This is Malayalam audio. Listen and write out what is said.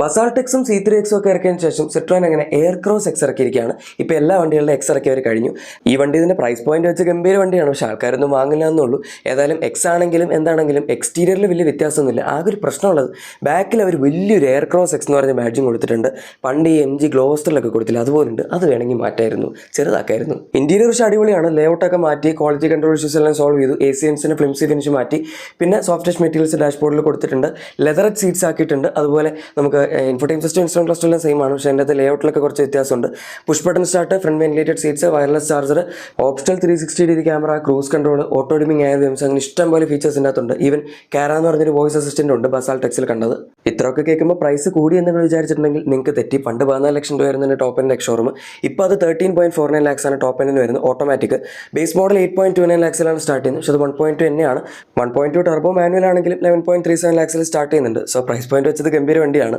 ബസാൾടെക്സും സി ത്രീ എക്സും ഒക്കെ ഇറക്കിയതിന് ശേഷം സിട്രോൻ അങ്ങനെ എയർ ക്രോസ് എക്സ് ഇറക്കിയിരിക്കുകയാണ്. ഇപ്പോൾ എല്ലാ വണ്ടികളുടെ എക്സ് ഇറക്കി അവർ കഴിഞ്ഞു. ഈ വണ്ടി ഇതിന്റെ പ്രൈസ് പോയിന്റ് വെച്ച് ഗംഭീര വണ്ടിയാണ്. പക്ഷേ ആൾക്കാരൊന്നും വാങ്ങില്ല എന്നുള്ളൂ. ഏതായാലും എക്സ് ആണെങ്കിലും എന്താണെങ്കിലും എക്സ്റ്റീരിയറിൽ വലിയ വ്യത്യാസമൊന്നുമില്ല. ആകെ ഒരു പ്രശ്നമുള്ളത് ബാക്കിൽ അവർ വലിയൊരു എയർ ക്രോസ് എക്സ് എന്ന് പറഞ്ഞ ബാഡ്ജും കൊടുത്തിട്ടുണ്ട്. പണ്ട് ഈ എം ജി ഗ്ലോസ്റ്ററിലൊക്കെ കൊടുത്തില്ല? അതുപോലുണ്ട്. അത് വേണമെങ്കിൽ മാറ്റായിരുന്നു. ചെറുതാക്കായിരുന്നു. ഇന്റീരിയർ പക്ഷേ അടിപൊളിയാണ്. ലേഔട്ടൊക്കെ മാറ്റി ക്വാളിറ്റി കൺട്രോൾ ഇഷ്യൂസ് എല്ലാം സോൾവ് ചെയ്തു. എ സി എൻസിന് ഫ്ലിംസി ഫിനിഷ് മാറ്റി. പിന്നെ സോഫ്റ്റ് ടച്ച് മെറ്റീരിയൽസ് ഡാഷ്ബോർഡിൽ കൊടുത്തിട്ടുണ്ട്. ലെതർ സീറ്റ്സ് ആക്കിയിട്ടുണ്ട്. അതുപോലെ നമുക്ക് ഇൻഫോടൈം സിസ്റ്റം ഇൻസ്റ്റോൺ ക്ലസ്റ്റർ എല്ലാം സെയിം ആണ്. പക്ഷേ അതിന്റെ ലേഔട്ടിലൊക്കെ കുറച്ച് വ്യത്യാസമുണ്ട്. Push button start front ventilated seats wireless charger optional three sixty degree camera cruise control auto dimming IRVMs അങ്ങനെ ഇഷ്ടം പോലെ ഫീച്ചേഴ്സ് ഇതിനകത്തുണ്ട് ഈവൻ കാര എന്ന് പറഞ്ഞൊരു വോയിസ് അസിസ്റ്റന്റ് ഉണ്ട് ബസാൽ ടെക്സിൽ കണ്ടത്. ഇത്രയൊക്കെ കേൾക്കുമ്പോൾ പ്രൈസ് കൂടി എന്ന് നിങ്ങൾ വിചാരിച്ചിട്ടുണ്ടെങ്കിൽ നിങ്ങൾക്ക് തെറ്റി. പണ്ട് പതിനാല് ലക്ഷം രൂപ വരുന്നതിന് ടോപ്പ് എൻഡ് ഷോറൂം ഇപ്പോൾ അത് thirteen point four nine lakhs ആണ് ടോപ്പ് എൻഡിന് വരുന്നത് automatic base model eight point two nine ലാക്സിലാണ് start ചെയ്യുന്നത്. പക്ഷേ അത് വൺ പോയിന്റ് ടു തന്നെയാണ് one point two turbo manual ആണെങ്കിലും ലെവൻ പോയിന്റ് ത്രീ സെവൻ ലാക്സിൽ സ്റ്റാർട്ട് ചെയ്യുന്നുണ്ട്. സോ പ്രൈസ് പോയിന്റ് വെച്ചത് ഗംഭീര വണ്ടിയാണ്.